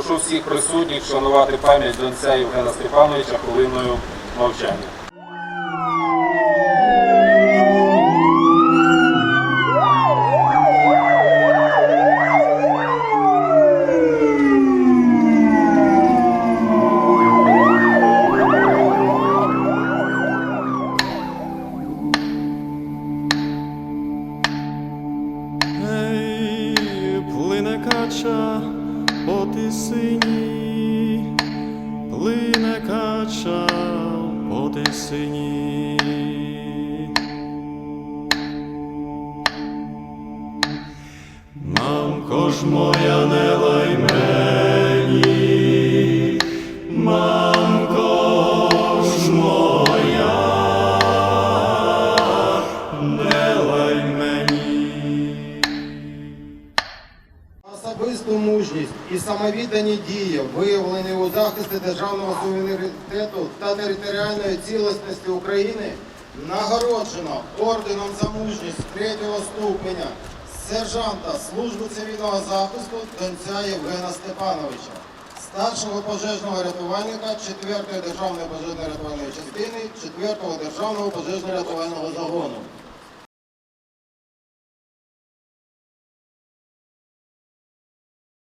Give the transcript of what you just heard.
Прошу всіх присутніх вшанувати пам'ять донця Євгена Степановича хвилиною мовчання. Ей, плине по тисині, плине кача по тисині. Мамко ж моя не лай Особисту мужність і самовіддані дії, виявлені у захисті державного суверенітету та територіальної цілісності України, нагороджено орденом за мужність третього ступеня сержанта служби цивільного захисту донця Євгена Степановича, старшого пожежного рятувальника 4-ї державної пожежно-рятувальної частини 4-го державного пожежно-рятувального загону.